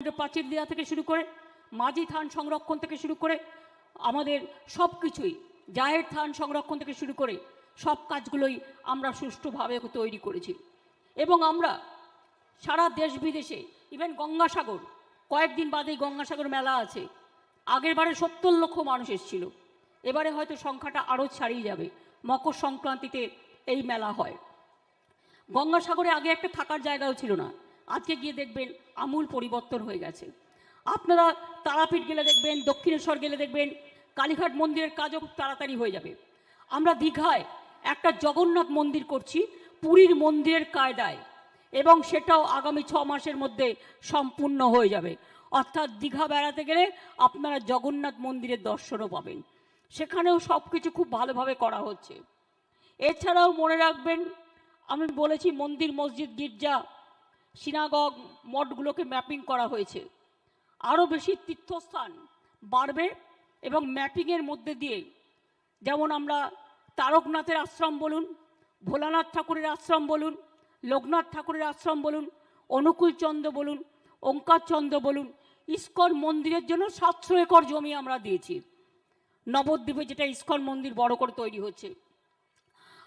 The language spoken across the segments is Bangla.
প্রাচীর দেওয়া থেকে শুরু করে মাঝি থান সংরক্ষণ থেকে শুরু করে আমাদের সব কিছুই, জায়ের থান সংরক্ষণ থেকে শুরু করে সব কাজগুলোই আমরা সুষ্ঠুভাবে তৈরি করেছি। এবং আমরা সারা দেশ বিদেশে ইভেন গঙ্গাসাগর, কয়েকদিন বাদেই গঙ্গাসাগর মেলা আছে, আগের বারে সত্তর লক্ষ মানুষ এসেছিল, এবারে হয়তো সংখ্যাটা আরও ছাড়িয়ে যাবে, মকর সংক্রান্তিতে এই মেলা হয়। গঙ্গাসাগরে আগে একটা থাকার জায়গাও ছিল না আজকে গিয়ে দেখবেন আমূল পরিবর্তন হয়ে গেছে। আপনারা তারাপীঠ গেলে দেখবেন, দক্ষিণেশ্বর গেলে দেখবেন, কালীঘাট মন্দিরের কাজও খুব তাড়াতাড়ি হয়ে যাবে। আমরা দীঘায় একটা জগন্নাথ মন্দির করছি, পুরীর মন্দিরের কায়দায়, এবং সেটাও আগামী ছ মাসের মধ্যে সম্পূর্ণ হয়ে যাবে। অর্থাৎ দীঘা বেড়াতে গেলে আপনারা জগন্নাথ মন্দিরের দর্শনও পাবেন। সেখানেও সব কিছু খুব ভালোভাবে করা হচ্ছে। এছাড়াও মনে রাখবেন, আমি বলেছি মন্দির মসজিদ গির্জা সিনাগগ মঠগুলোকে ম্যাপিং করা হয়েছে। আরও বেশি তীর্থস্থান বাড়বে এবং ম্যাপিংয়ের মধ্যে দিয়ে, যেমন আমরা তারকনাথের আশ্রম বলুন, ভোলানাথ ঠাকুরের আশ্রম বলুন, লোকনাথ ঠাকুরের আশ্রম বলুন অনুকূল চন্দ্র বলুন ওঙ্কার চন্দ্র বলুন, ইস্কন মন্দিরের জন্য সাতশো একর জমি আমরা দিয়েছি। নবদ্বীপে যেটা ইস্কন মন্দির বড় করে তৈরি হচ্ছে।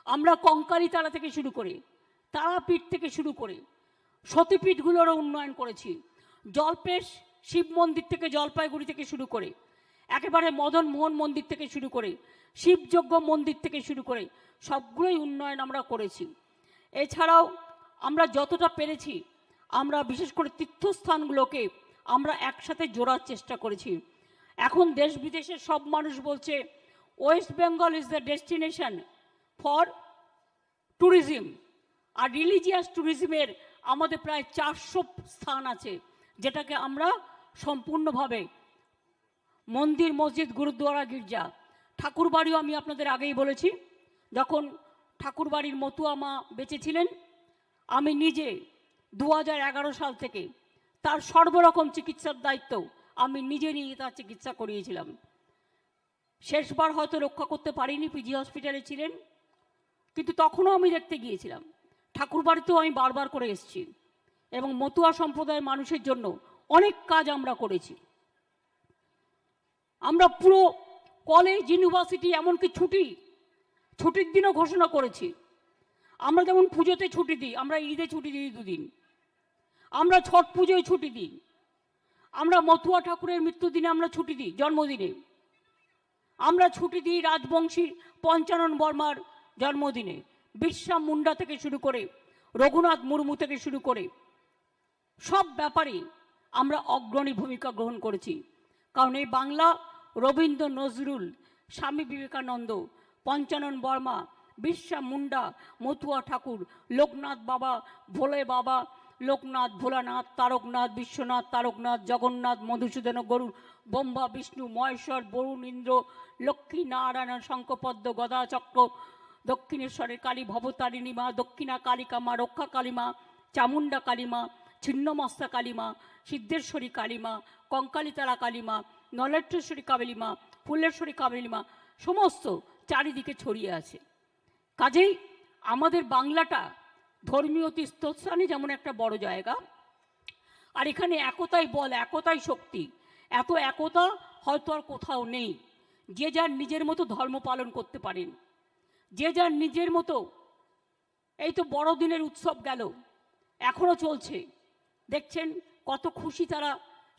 আমরা কঙ্কালীতলা থেকে শুরু করে, তারাপীঠ থেকে শুরু করে সতীপীঠগুলোরও উন্নয়ন করেছি। জলপেশ শিব মন্দির থেকে জলপাইগুড়ি থেকে শুরু করে, একেবারে মদন মোহন মন্দির থেকে শুরু করে, শিবযজ্ঞ মন্দির থেকে শুরু করে সবগুলোই উন্নয়ন আমরা করেছি। এছাড়াও আমরা যতটা পেরেছি, আমরা বিশেষ করে তীর্থস্থানগুলোকে আমরা একসাথে জোড়ার চেষ্টা করেছি। এখন দেশ বিদেশের সব মানুষ বলছে West Bengal is the destination for tourism R religious ট্যুরিজমের আমাদের প্রায় চারশো স্থান আছে, যেটাকে আমরা সম্পূর্ণভাবে মন্দির, মসজিদ গুরুদ্বারা গির্জা। ঠাকুরবাড়িও আমি আপনাদের আগেই বলেছি, যখন ঠাকুরবাড়ির মতুয়া মা বেঁচে ছিলেন আমি নিজে দু হাজার এগারো সাল থেকে তার সর্বরকম চিকিৎসার দায়িত্ব আমি নিজে নিয়ে তার চিকিৎসা করিয়েছিলাম। শেষবার হয়তো রক্ষা করতে পারিনি, পিজি হসপিটালে ছিলেন, কিন্তু তখনও আমি দেখতে গিয়েছিলাম। ঠাকুরবাড়িতেও আমি বারবার করে এসেছি এবং মতুয়া সম্প্রদায়ের মানুষের জন্য অনেক কাজ আমরা করেছি। আমরা পুরো কলেজ ইউনিভার্সিটি এমনকি ছুটি, ছুটির দিনও ঘোষণা করেছি। আমরা যেমন পুজোতে ছুটি দিই, আমরা ঈদে ছুটি দিই দুদিন। আমরা ছট পুজোয় ছুটি দিই। আমরা মতুয়া ঠাকুরের মৃত্যুদিনে আমরা ছুটি দিই, জন্মদিনে। আমরা ছুটি দিই রাজবংশী পঞ্চানন বর্মার জন্মদিনে। বিশ্বাম মুন্ডা থেকে শুরু করে, রঘুনাথ মুর্মু থেকে শুরু করে, সব ব্যাপারে আমরা অগ্রণী ভূমিকা গ্রহণ করেছি। কারণ এই বাংলা রবীন্দ্র নজরুল, স্বামী বিবেকানন্দ, পঞ্চানন বর্মা বিশ্বা মুন্ডা মথুয়া ঠাকুর, লোকনাথ বাবা, ভোলে বাবা, লোকনাথ, ভোলানাথ, তারকনাথ, বিশ্বনাথ, তারকনাথ, জগন্নাথ, মধুসূদন গরু, ব্রহ্মা, বিষ্ণু, মহেশ্বর, বরুণ, ইন্দ্র, লক্ষ্মী, নারায়ণ শঙ্কপদ্ম গদা চক্র দক্ষিণেশ্বরের কালী ভবতারিণী মা, দক্ষিণা কালিকা মা, রক্ষা কালীমা চামুণ্ডা কালীমা ছিন্নমস্তা কালীমা সিদ্ধেশ্বরী কালীমা কঙ্কালীতলা কালীমা নলেশ্বরী কাবেলিমা ফুলেশ্বরী কাবেলিমা সমস্ত চারিদিকে ছড়িয়ে আছে। কাজেই আমাদের বাংলাটা ধর্মীয় তীর্থস্থানে যেমন একটা বড় জায়গা, আর এখানে একতাই বল, একতাই শক্তি, এত একতা হয়তো আর কোথাও নেই, যে যার নিজের মতো ধর্ম পালন করতে পারেন। যে যার নিজের মতো। এই তো বড়দিনের উৎসব গেল এখনও চলছে। দেখছেন কত খুশি তারা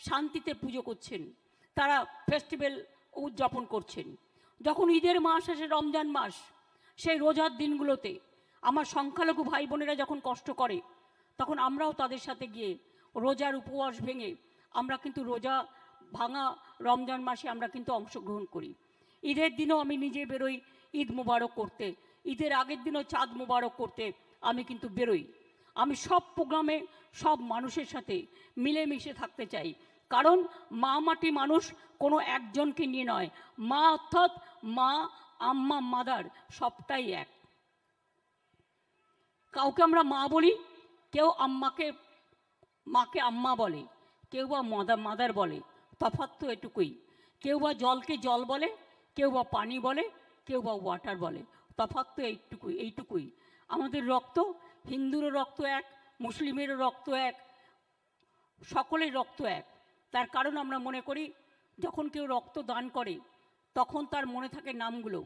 শান্তিতে পুজো করছেন, তারা ফেস্টিভ্যাল উদযাপন করছেন। যখন ঈদের মাস আসে, রমজান মাস, সেই রোজার দিনগুলোতে আমার সংখ্যালঘু ভাই বোনেরা যখন কষ্ট করে, তখন আমরাও তাদের সাথে গিয়ে রোজার উপবাস ভেঙে আমরা কিন্তু রোজা ভাঙা রমজান মাসে আমরা কিন্তু অংশগ্রহণ করি। ঈদের দিনও আমি নিজে বেরোই ঈদ মোবারক করতে, ঈদের আগের দিনও চাঁদ মোবারক করতে আমি কিন্তু বেরোই। আমি সব প্রোগ্রামে সব মানুষের সাথে মিলেমিশে থাকতে চাই। কারণ মা মাটি মানুষ কোনো একজনকে নিয়ে নয়। মা অর্থাৎ মা, আম্মা, মাদার সবটাই এক। কাউকে আমরা মা বলি, কেউ আম্মাকে মাকে আম্মা বলে, কেউ বা মাদার মাদার বলে, তফাৎ তো এটুকুই। কেউ বা জলকে জল বলে, কেউ বা পানি বলে কেউ বা ওয়াটার বলে। তফাৎ তো এইটুকুই এইটুকুই। আমাদের রক্ত, হিন্দুরও রক্ত এক, মুসলিমেরও রক্ত এক, সকলের রক্ত এক। তার কারণ আমরা মনে করি, যখন কেউ রক্ত দান করে, তখন তার মনে থাকে নামগুলো,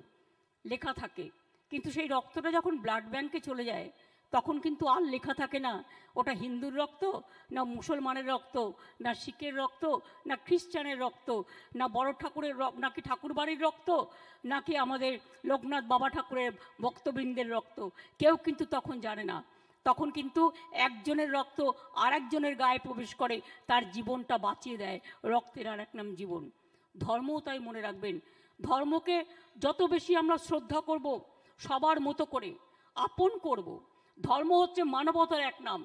লেখা থাকে। কিন্তু সেই রক্তটা যখন ব্লাড ব্যাংকে চলে যায় তখন কিন্তু আর লেখা থাকে না। ওটা হিন্দুর রক্ত, না মুসলমানের রক্ত, না শিখের রক্ত, না খ্রিস্টানের রক্ত, না বড় ঠাকুরের নাকি ঠাকুরবাড়ির রক্ত নাকি আমাদের লোকনাথ বাবা ঠাকুরের ভক্তবৃন্দের রক্ত। কেউ কিন্তু তখন জানে না। তখন কিন্তু একজনের রক্ত আর একজনের গায়ে প্রবেশ করে, তার জীবনটা বাঁচিয়ে দেয় রক্তের আর এক নাম জীবন। ধর্মও তাই মনে রাখবেন। ধর্মকে যত বেশি আমরা শ্রদ্ধা করব, সবার মতো করে আপন করব ধর্ম হচ্ছে মানবতার এক নাম।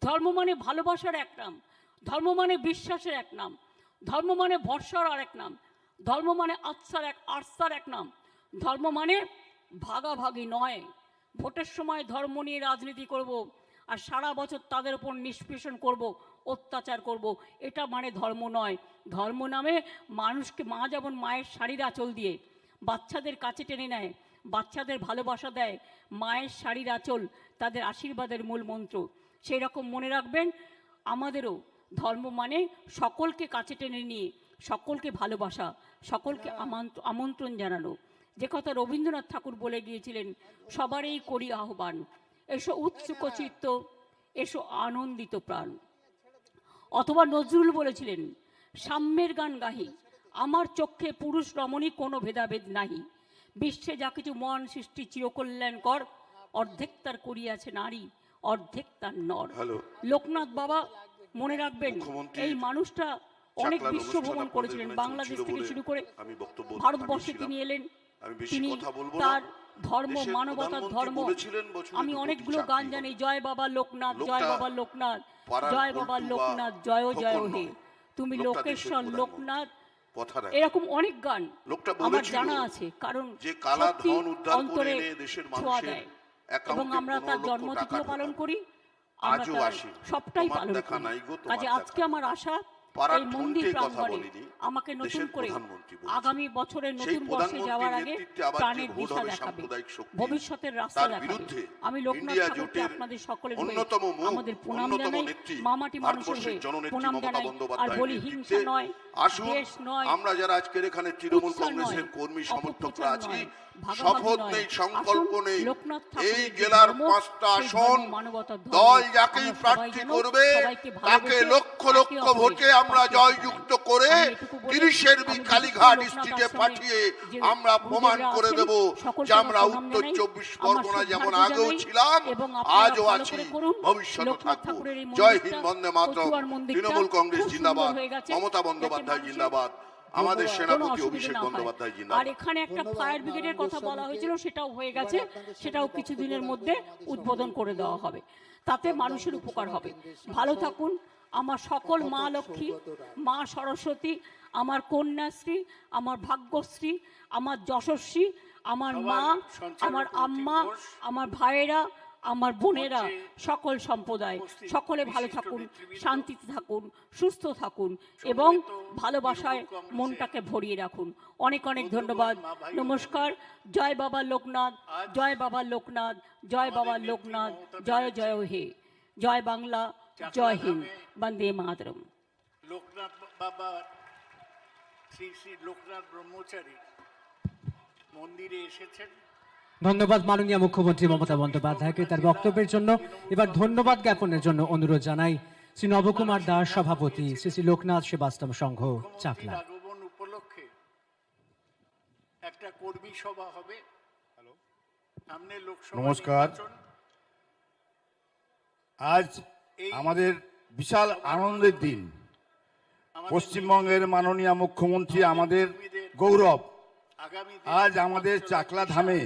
ধর্ম মানে ভালোবাসার এক নাম। ধর্ম মানে বিশ্বাসের এক নাম। ধর্ম মানে ভরসার আর এক নাম। ধর্ম মানে আত্মার এক আস্থার এক নাম। ধর্ম মানে ভাগাভাগি নয়। ভোটের সময় ধর্ম নিয়ে রাজনীতি করব আর সারা বছর তাদের উপর নিষ্পেষণ করব, অত্যাচার করব। এটা মানে ধর্ম নয়। ধর্ম নামে মানুষকে মা যেমন মায়ের শাড়ির আঁচল দিয়ে বাচ্চাদের কাছে টেনে নেয় বাচ্চাদের ভালোবাসা দেয় মায়ের শাড়ির আঁচল তাদের আশীর্বাদের মূল মন্ত্র। সেই রকম মনে রাখবেন আমাদেরও ধর্ম মানে সকলকে কাছে টেনে নিয়ে সকলকে ভালোবাসা সকলকে আমন্ত্র- আমন্ত্রণ জানানো। যে কথা রবীন্দ্রনাথ ঠাকুর বলে গিয়েছিলেন সবারই করি আহ্বান এসো উৎসুক চিত্ত এসো আনন্দিত প্রাণ। অথবা নজরুল বলেছিলেন সাম্যের গান গাহি আমার চক্ষে পুরুষ রমণী কোনো ভেদাভেদ নাহি। বিশ্বে যা কিছু মন সৃষ্টি চিরকল্যাণকর অর্ধেক তার করিয়াছে নারী অর্ধেক তার নর। লোকনাথ বাবা মনে রাখবেন এই মানুষটা অনেক বিশ্ব ভ্রমণ করেছিলেন বাংলাদেশ থেকে শুরু করে ভারতবর্ষে তিনি এলেন তিনি। তার ধর্ম মানবতার ধর্ম। আমি অনেকগুলো গান জানি জয় বাবা লোকনাথ জয় বাবা লোকনাথ জয় বাবা লোকনাথ জয় জয় হে। তুমি লোকেশ্বর লোকনাথ কথা এরকম অনেক গান লোকটা আমার জানা আছে কারণ যে কালা ধন উদ্ধার করে এনে দেশের মানুষের এবং আমরা তার জন্মতিথিও পালন করি আমরা আজও আসি। সবটাই পালন করি। কাজে আজকে আমার আশা এই মন্দির কথা প্রাঙ্গণে বলিনি, আমাকে নতুন করে আগামী বছরের নতুন বর্ষে যাওয়ার আগে প্রাণের দিশা দেখাবে। ভবিষ্যতের রাস্তা দেখাবে। আমি লোকনাথ ঠাকুরকে আপনাদের সকলের হয়ে আমাদের প্রণাম জানাই। মামাটি মানুষের হয়ে প্রণাম জানাই। আর বলি হিংসা নয় আসুন দেশ নয় আমরা যারা আজকের এখানে তৃণমূল কংগ্রেসের কর্মী সমর্থকরা আছি শপথ নেই সংকল্প নেই। এই জেলার পাঁচটা আসন। দল যাকেই প্রার্থী করবে তাকে লক্ষ লক্ষ ভোটে আমরা জয়যুক্ত করে তিরিশের বি কালীঘাট স্ট্রিটে পাঠিয়ে আমরা প্রমাণ করে দেব যে আমরা উত্তর চব্বিশ পরগনা যেমন আগেও ছিলাম আজও আছি ভবিষ্যতে থাকব। জয় হিন্দ বন্দে মন্দিরটা তৃণমূল কংগ্রেস জিন্দাবাদ মমতা বন্দ্যোপাধ্যায় জিন্দাবাদ আমাদের সেনাপতি অভিষেক। বন্দ্যোপাধ্যায় আর এখানে একটা ফায়ার ব্রিগেডের কথা বলা হয়েছিল সেটাও হয়ে গেছে। সেটাও কিছুদিনের মধ্যে উদ্বোধন করে দেওয়া হবে। তাতে মানুষের উপকার হবে। ভালো থাকুন আমার সকল মা লক্ষ্মী মা সরস্বতী আমার কন্যাশ্রী আমার ভাগ্যশ্রী আমার যশস্বী আমার মা আমার আম্মা আমার ভাইয়েরা আমার বোনেরা সকল সম্প্রদায়। সকলে ভালো থাকুন শান্তিতে থাকুন সুস্থ থাকুন এবং ভালোবাসায় মনটাকে ভরিয়ে রাখুন। অনেক অনেক ধন্যবাদ নমস্কার। জয় বাবা লোকনাথ। জয় বাবা লোকনাথ। জয় বাবা লোকনাথ। জয় জয় হে। জয় বাংলা। জয় হিন্দ বন্দে মাতরম। লোকনাথ বাবা শ্রী শ্রী লোকনাথ ব্রহ্মচারী মন্দিরে এসেছেন। ধন্যবাদ মাননীয় মুখ্যমন্ত্রী মমতা বন্দ্যোপাধ্যায়কে তার বক্তব্যের জন্য। এবার ধন্যবাদ জ্ঞাপনের জন্য অনুরোধ জানাই শ্রী নবকুমার দাস সভাপতি শ্রী শ্রী লোকনাথ সেবাশ্রম সংঘ চাকলা। আগমন উপলক্ষে একটা কর্মী সভা হবে। সামনে লোকসভা নমস্কার। আজ আমাদের বিশাল আনন্দের দিন। পশ্চিমবঙ্গের মাননীয় মুখ্যমন্ত্রী আমাদের গৌরব। আজ আমাদের চাকলা ধামে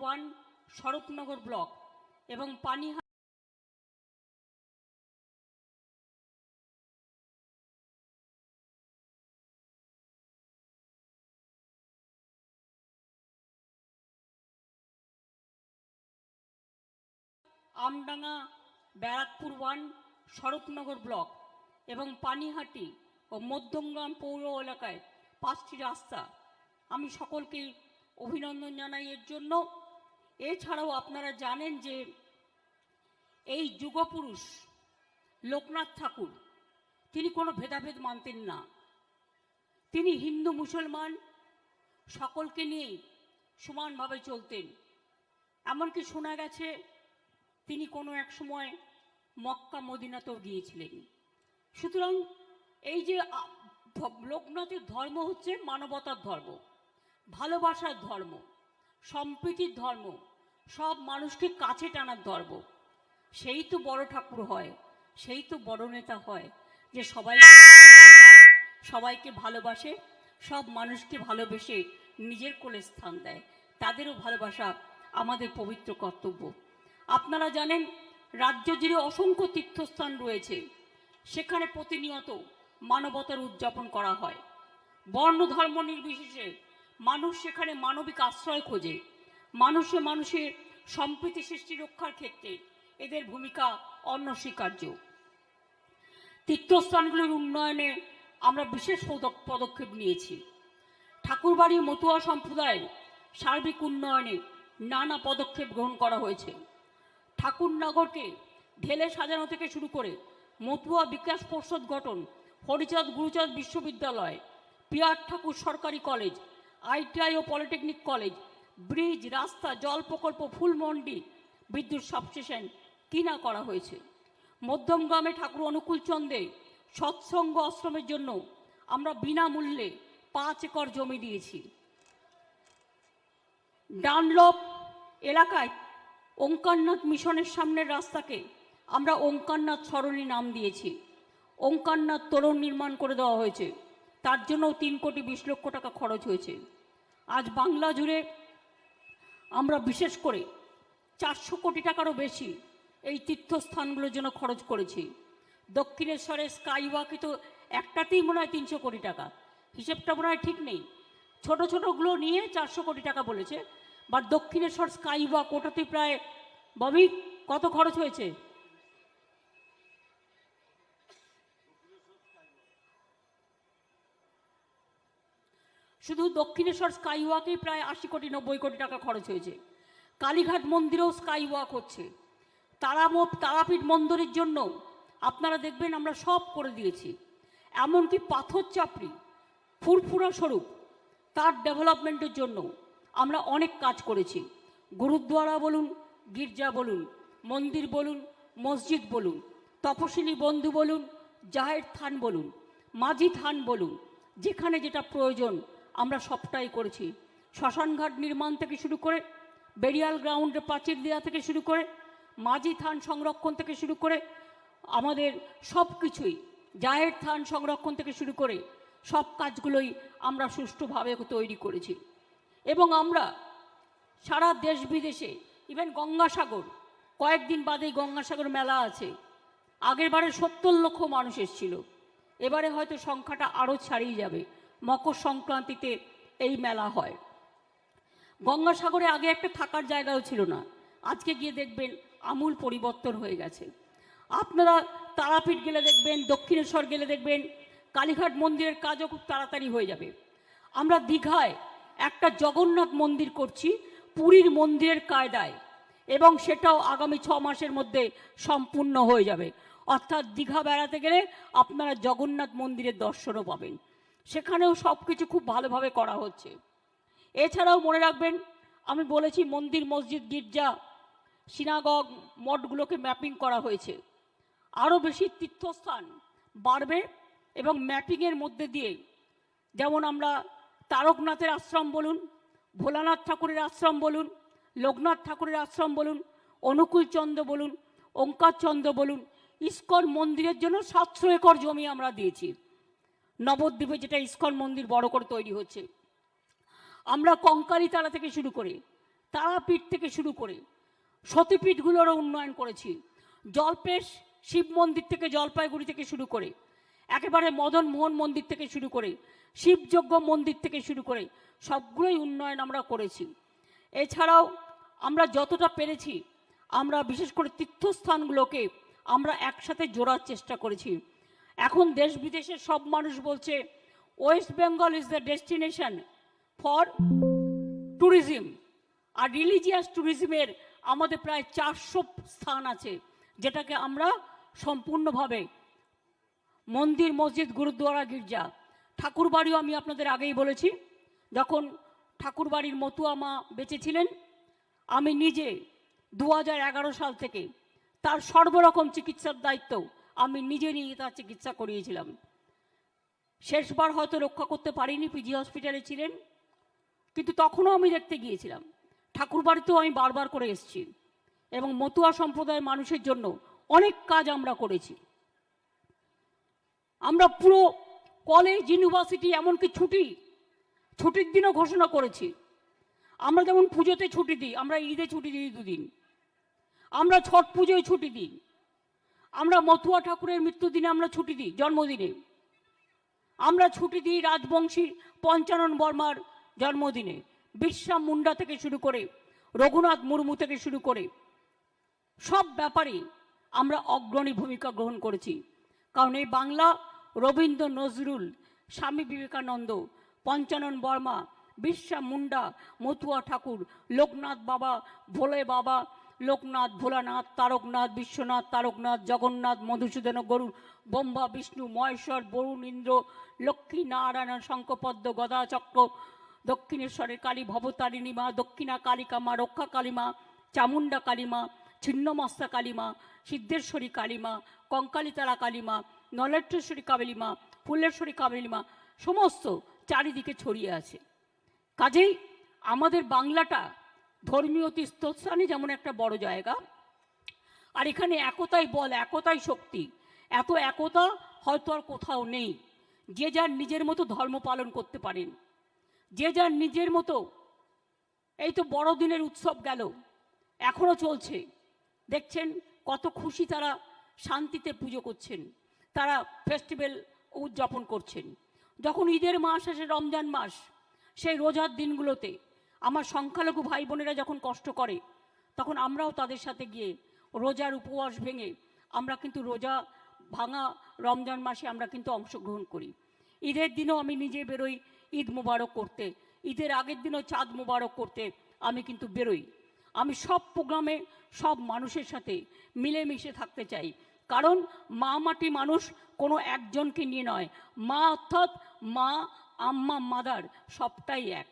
ওয়ান শরৎনগর ব্লক এবং পানিহাট আমডাঙ্গা ব্যারাকপুর ওয়ান শরৎনগর ব্লক এবং পানিহাটি ও মধ্যমগ্রাম পৌর এলাকায় পাঁচটি রাস্তা। আমি সকলকে অভিনন্দন জানাই এর জন্য। এছাড়াও আপনারা জানেন যে এই যুগপুরুষ লোকনাথ ঠাকুর, তিনি কোনো ভেদাভেদ মানতেন না। তিনি হিন্দু মুসলমান, সকলকে নিয়েই সমানভাবে চলতেন। এমনকি শোনা গেছে, তিনি কোনো এক সময় মক্কা মদিনাতেও গিয়েছিলেন। সুতরাং এই যে লোকনাথের ধর্ম হচ্ছে মানবতার ধর্ম, ভালোবাসার ধর্ম, সম্প্রীতির ধর্ম সব মানুষকে কাছে টানার ধর্ম সেই তো বড় ঠাকুর হয় সেই তো বড় নেতা হয় যে নেয়, সবাইকে ভালোবাসে সব মানুষকে ভালোবেসে নিজের কোলে স্থান দেয়। তাদেরও ভালোবাসা আমাদের পবিত্র কর্তব্য। আপনারা জানেন রাজ্য জুড়ে অসংখ্য তীর্থস্থান রয়েছে। সেখানে প্রতিনিয়ত মানবতার উদযাপন করা হয়। বর্ণ ধর্ম নির্বিশেষে মানুষ সেখানে মানবিক আশ্রয় খোঁজে। মানুষে মানুষের সম্প্রীতি সৃষ্টি রক্ষার ক্ষেত্রে এদের ভূমিকা অনস্বীকার্য। তীর্থস্থানগুলির উন্নয়নে আমরা বিশেষ পদক- পদক্ষেপ নিয়েছি। ঠাকুরবাড়ি মতুয়া সম্প্রদায়ের সার্বিক উন্নয়নে নানা পদক্ষেপ গ্রহণ করা হয়েছে। ঠাকুরনগরকে ঢেলে সাজানো থেকে শুরু করে মতুয়া বিকাশ পর্ষদ গঠন, হরিচাঁদ গুরুচাঁদ বিশ্ববিদ্যালয়, পিয়ার ঠাকুর সরকারি কলেজ, আইটিআই ও পলিটেকনিক কলেজ ব্রিজ, রাস্তা জল প্রকল্প ফুলমন্ডি বিদ্যুৎ সাবস্টেশন কিনা করা হয়েছে। মধ্যমগ্রামে ঠাকুর অনুকূল চন্দ্রে সৎসঙ্গ আশ্রমের জন্য আমরা বিনামূল্যে পাঁচ একর জমি দিয়েছি। ডানলপ এলাকায় ওঙ্কারনাথ মিশনের সামনের রাস্তাকে আমরা ওঙ্কারনাথ সরণি নাম দিয়েছি। ওঙ্কারনাথ তোরণ নির্মাণ করে দেওয়া হয়েছে। তার জন্যও তিন কোটি বিশ লক্ষ টাকা খরচ হয়েছে। আজ বাংলা জুড়ে আমরা বিশেষ করে চারশো কোটি টাকারও বেশি এই তীর্থস্থানগুলোর জন্য খরচ করেছি। দক্ষিণেশ্বরে স্কাইওয়াকে তো একটাতেই মনে হয় তিনশো কোটি টাকা। হিসেবটা মনে হয় ঠিক নেই। ছোটো ছোটোগুলো নিয়ে চারশো কোটি টাকা বলেছে, বা দক্ষিণেশ্বর স্কাইওয়াক ওটাতে প্রায় ববি কত খরচ হয়েছে? শুধু দক্ষিণেশ্বর স্কাই স্কাইওয়াকেই প্রায় আশি কোটি, নব্বই কোটি টাকা খরচ হয়েছে। কালীঘাট মন্দিরেও স্কাই স্কাইওয়াক হচ্ছে। তারামঠ তারাপীঠ মন্দিরের জন্য আপনারা দেখবেন আমরা সব করে দিয়েছি। এমনকি পাথর চাপড়ি, ফুরফুরা স্বরূপ, তার ডেভেলপমেন্টের জন্য আমরা অনেক কাজ করেছি। গুরুদ্বারা বলুন, গির্জা বলুন, মন্দির বলুন, মসজিদ বলুন তপশিলি বন্ধু বলুন জাহের থান বলুন, মাঝি থান বলুন, যেখানে যেটা প্রয়োজন আমরা সবটাই করেছি। শ্মশানঘাট নির্মাণ থেকে শুরু করে বেরিয়াল গ্রাউন্ডে প্রাচীর দেওয়া থেকে শুরু করে, মাঝি থান সংরক্ষণ থেকে শুরু করে, আমাদের সব কিছুই জাহের থান সংরক্ষণ থেকে শুরু করে, সব কাজগুলোই আমরা সুষ্ঠুভাবে তৈরি করেছি। এবং আমরা সারা দেশ বিদেশে ইভেন গঙ্গাসাগর, কয়েকদিন বাদেই গঙ্গাসাগর মেলা আছে। আগের বারে সত্তর লক্ষ মানুষ এসেছিল। এবারে হয়তো সংখ্যাটা আরও ছাড়িয়ে যাবে। মকর সংক্রান্তিতে এই মেলা হয়। গঙ্গাসাগরে আগে একটা থাকার জায়গাও ছিল না। আজকে গিয়ে দেখবেন আমূল পরিবর্তন হয়ে গেছে। আপনারা তারাপীঠ গেলে দেখবেন, দক্ষিণেশ্বর গেলে দেখবেন, কালীঘাট মন্দিরের কাজও খুব তাড়াতাড়ি হয়ে যাবে। আমরা দীঘায় একটা জগন্নাথ মন্দির করছি, পুরীর মন্দিরের কায়দায়, এবং সেটাও আগামী ছ মাসের মধ্যে সম্পূর্ণ হয়ে যাবে। অর্থাৎ দীঘা বেড়াতে গেলে আপনারা জগন্নাথ মন্দিরের দর্শনও পাবেন। সেখানেও সব কিছু খুব ভালোভাবে করা হচ্ছে। এছাড়াও মনে রাখবেন, আমি বলেছি মন্দির, মসজিদ, গির্জা, সিনাগগ, মঠগুলোকে ম্যাপিং করা হয়েছে। আরও বেশি তীর্থস্থান বাড়বে এবং ম্যাপিংয়ের মধ্যে দিয়ে, যেমন আমরা তারকনাথের আশ্রম বলুন, ভোলানাথ ঠাকুরের আশ্রম বলুন, লোকনাথ ঠাকুরের আশ্রম বলুন অনুকূল চন্দ্র বলুন ওঙ্কার চন্দ্র বলুন, ইস্কন মন্দিরের জন্য সাতশো একর জমি আমরা দিয়েছি। নবদ্বীপে যেটা ইস্কন মন্দির বড় করে তৈরি হচ্ছে। আমরা কঙ্কালীতলা থেকে শুরু করে, তারাপীঠ থেকে শুরু করে, সতীপীঠগুলোরও উন্নয়ন করেছি। জলপেশ শিব মন্দির থেকে জলপাইগুড়ি থেকে শুরু করে, একেবারে মদন মোহন মন্দির থেকে শুরু করে, শিবযজ্ঞ মন্দির থেকে শুরু করে, সবগুলোই উন্নয়ন আমরা করেছি। এছাড়াও আমরা যতটা পেরেছি, আমরা বিশেষ করে তীর্থস্থানগুলোকে আমরা একসাথে জোড়ার চেষ্টা করেছি। এখন দেশ বিদেশের সব মানুষ বলছে West Bengal is the destination for tourism R religious ট্যুরিজমের আমাদের প্রায় চারশো স্থান আছে, যেটাকে আমরা সম্পূর্ণভাবে মন্দির, মসজিদ গুরুদ্বারা গির্জা। ঠাকুরবাড়িও আমি আপনাদের আগেই বলেছি, যখন ঠাকুরবাড়ির মতুয়া মা বেঁচে ছিলেন আমি নিজে দু সাল থেকে তার সর্বরকম চিকিৎসার দায়িত্ব আমি নিজে নিয়ে তার চিকিৎসা করিয়েছিলাম। শেষবার হয়তো রক্ষা করতে পারিনি, পিজি হসপিটালে ছিলেন, কিন্তু তখনও আমি দেখতে গিয়েছিলাম। ঠাকুর বাড়িতেও আমি বারবার করে এসেছি এবং মতুয়া সম্প্রদায়ের মানুষের জন্য অনেক কাজ আমরা করেছি। আমরা পুরো কলেজ, ইউনিভার্সিটি, এমনকি ছুটি, ছুটির দিনও ঘোষণা করেছি। আমরা যেমন পুজোতে ছুটি দিই, আমরা ঈদে ছুটি দিই দুদিন। আমরা ছট পুজোয় ছুটি দিই। আমরা মতুয়া ঠাকুরের মৃত্যুদিনে আমরা ছুটি দিই, জন্মদিনে। আমরা ছুটি দিই রাজবংশী পঞ্চানন বর্মার জন্মদিনে। বিশ্রাম মুন্ডা থেকে শুরু করে, রঘুনাথ মুর্মু থেকে শুরু করে, সব ব্যাপারে আমরা অগ্রণী ভূমিকা গ্রহণ করেছি। কারণ এই বাংলা রবীন্দ্র নজরুল, স্বামী বিবেকানন্দ, পঞ্চানন বর্মা বিশ্বা মুন্ডা, মতুয়া ঠাকুর, লোকনাথ বাবা, ভোলে বাবা লোকনাথ, ভোলানাথ, তারকনাথ, বিশ্বনাথ, তারকনাথ, জগন্নাথ, মধুসূদন গরুর ব্রহ্মা, বিষ্ণু, মহেশ্বর বরুণ ইন্দ্র, লক্ষ্মী, নারায়ণ শঙ্কপদ্ম গদা চক্র দক্ষিণেশ্বরের কালী, ভবতারিণী মা, দক্ষিণা কালিকা মা, রক্ষা কালীমা চামুণ্ডা কালীমা ছিন্নমস্তা কালীমা সিদ্ধেশ্বরী কালীমা কঙ্কালিতারা কালীমা নলেশ্বরী কাবেলিমা ফুলেশ্বরী কাবেলিমা সমস্ত চারিদিকে ছড়িয়ে আছে। কাজেই আমাদের বাংলাটা ধর্মীয় তীর্থস্থানে যেমন একটা বড় জায়গা, আর এখানে একতাই বল, একতাই শক্তি। এত একতা হয়তো আর কোথাও নেই। যে যার নিজের মতো ধর্ম পালন করতে পারেন। যে যার নিজের মতো, এই তো বড়দিনের উৎসব গেল এখনও চলছে। দেখছেন কত খুশি তারা শান্তিতে পুজো করছেন। তারা ফেস্টিভ্যাল উদযাপন করছেন। যখন ঈদের মাস আসে, রমজান মাস, সেই রোজার দিনগুলোতে আমার সংখ্যালঘু ভাই বোনেরা যখন কষ্ট করে, তখন আমরাও তাদের সাথে গিয়ে রোজার উপবাস ভেঙে, আমরা কিন্তু রোজা ভাঙা রমজান মাসে আমরা কিন্তু অংশগ্রহণ করি। ঈদের দিনও আমি নিজে বেরোই ঈদ মোবারক করতে। ঈদের আগের দিনও চাঁদ মোবারক করতে আমি কিন্তু বেরোই। আমি সব প্রোগ্রামে সব মানুষের সাথে মিলেমিশে থাকতে চাই। কারণ মা মাটি মানুষ কোনো একজনকে নিয়ে নয়। মা অর্থাৎ মা, আম্মা, মাদার সবটাই এক।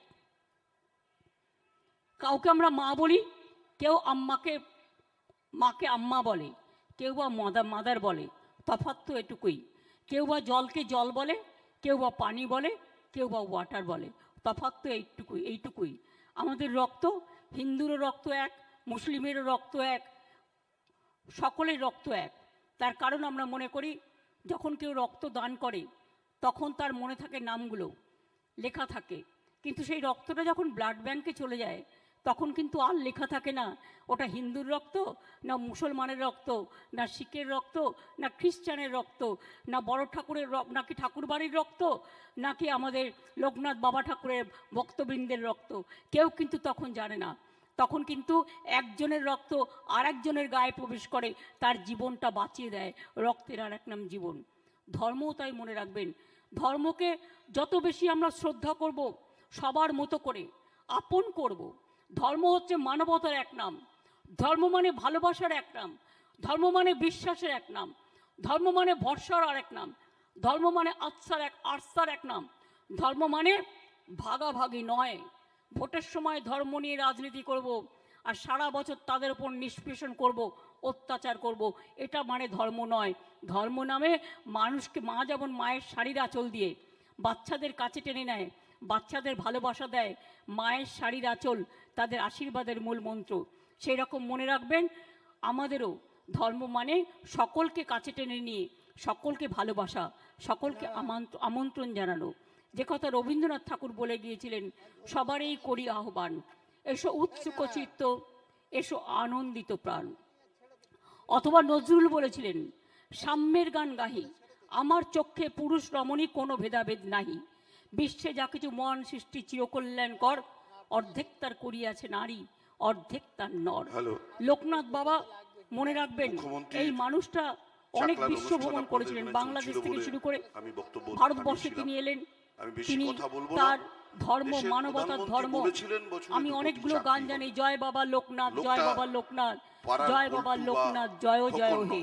কাউকে আমরা মা বলি, কেউ আম্মাকে, মাকে আম্মা বলে, কেউ বা মাদার মাদার বলে, তফাৎ তো এটুকুই। কেউ বা জলকে জল বলে, কেউ বা পানি বলে, কেউ বা ওয়াটার বলে, তফাৎ তো এইটুকুই এইটুকুই। আমাদের রক্ত, হিন্দুরও রক্ত এক, মুসলিমেরও রক্ত এক, সকলের রক্ত এক। তার কারণ আমরা মনে করি, যখন কেউ রক্ত দান করে, তখন তার মনে থাকে নামগুলো, লেখা থাকে। কিন্তু সেই রক্তটা যখন ব্লাড ব্যাংকে চলে যায় তখন কিন্তু আর লেখা থাকে না। ওটা হিন্দুর রক্ত, না মুসলমানের রক্ত, না শিখের রক্ত, না খ্রিস্টানের রক্ত, না বড় ঠাকুরের রক্ত, নাকি ঠাকুর বাড়ির রক্ত, নাকি আমাদের লোকনাথ বাবা ঠাকুরের ভক্তবৃন্দের রক্ত। কেউ কিন্তু তখন জানে না। তখন কিন্তু একজনের রক্ত আর একজনের গায়ে প্রবেশ করে, তার জীবনটা বাঁচিয়ে দেয় রক্তের আর এক নাম জীবন। ধর্মও তাই মনে রাখবেন। ধর্মকে যত বেশি আমরা শ্রদ্ধা করব, সবার মতো করে আপন করব ধর্ম হচ্ছে মানবতার এক নাম। ধর্ম মানে ভালোবাসার এক নাম। ধর্ম মানে বিশ্বাসের এক নাম। ধর্ম মানে ভরসার আর এক নাম। ধর্ম মানে আত্মার এক আস্থার এক নাম। ধর্ম মানে ভাগাভাগি নয়। ভোটের সময় ধর্ম নিয়ে রাজনীতি করব আর সারা বছর তাদের উপর নিষ্পেষণ করব, অত্যাচার করব। এটা মানে ধর্ম নয়। ধর্ম নামে মানুষকে মা যেমন মায়ের শাড়ির আঁচল দিয়ে বাচ্চাদের কাছে টেনে নেয় বাচ্চাদের ভালোবাসা দেয় মায়ের শাড়ির আঁচল তাদের আশীর্বাদের মূল মন্ত্র। সেই রকম মনে রাখবেন আমাদেরও ধর্ম মানে সকলকে কাছে টেনে নিয়ে সকলকে ভালোবাসা সকলকে আমন্ত্র- আমন্ত্রণ জানানো। যে কথা রবীন্দ্রনাথ ঠাকুর বলে গিয়েছিলেন সবারই করি আহ্বান এসো উৎসুক চিত্ত এসো আনন্দিত প্রাণ। অথবা নজরুল বলেছিলেন সাম্যের গান গাহি আমার চক্ষে পুরুষ রমণী কোনো ভেদাভেদ নাহি। বিশ্বে যা কিছু মন সৃষ্টি চিরকল্যাণকর অর্ধেক তার করিয়াছে নারী অর্ধেক তার নর। লোকনাথ বাবা মনে রাখবেন এই মানুষটা অনেক বিশ্ব ভ্রমণ করেছিলেন বাংলাদেশ থেকে শুরু করে ভারতবর্ষে তিনি এলেন তিনি। তার ধর্ম মানবতার ধর্ম। আমি অনেকগুলো গান জানি জয় বাবা লোকনাথ জয় বাবা লোকনাথ জয় বাবা লোকনাথ জয় জয় হে।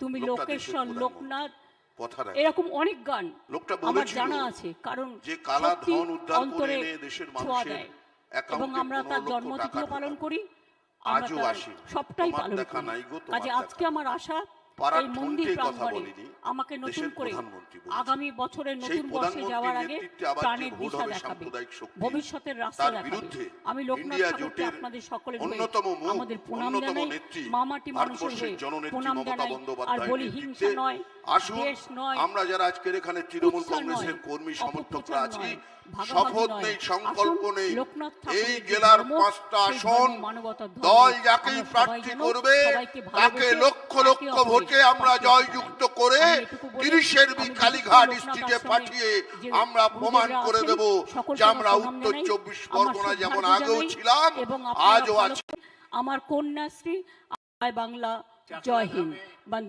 তুমি লোকেশ্বর লোকনাথ কথা। এরকম অনেক গান লোকটা আমার জানা আছে কারণ যে কালা ধন উদ্ধার করে এনে দেশের মানুষের এবং আমরা তার 15 জন্মতিথিও পালন করি আমরা আজও আসি। সবটাই পালন করি কাজে আজকে আমার আশা এই মন্দির প্রাঙ্গণে আমাকে নতুন করে আগামী বছরের নতুন বর্ষে যাওয়ার আগে প্রাণের দিশা দেখাবে। ভবিষ্যতের রাস্তা দেখাবে। আমি লোকনাথ ঠাকুরকে আপনাদের সকলের আমাদের প্রণাম জানাই মামাটি মানুষের হয়ে প্রণাম জানাই আর বলি হিংসা নয় দেশ নয় আমরা যারা আজকের এখানে তৃণমূল কংগ্রেসের কর্মী সমর্থকরা আছি শপথ নেই সংকল্প নেই। এই জেলার পাঁচটা আসন। দল যাকেই প্রার্থী করবে তাকে লক্ষ লক্ষ অপরের ভোটে আমরা জয়যুক্ত করে তিরিশের বি কালীঘাট স্ট্রিটে পাঠিয়ে আমরা প্রমাণ করে দেব যে আমরা উত্তর চব্বিশ পরগনা যেমন আগেও ছিলাম আজও আছি। আমার কন্যাশ্রী বাংলা জয় হিন্দ।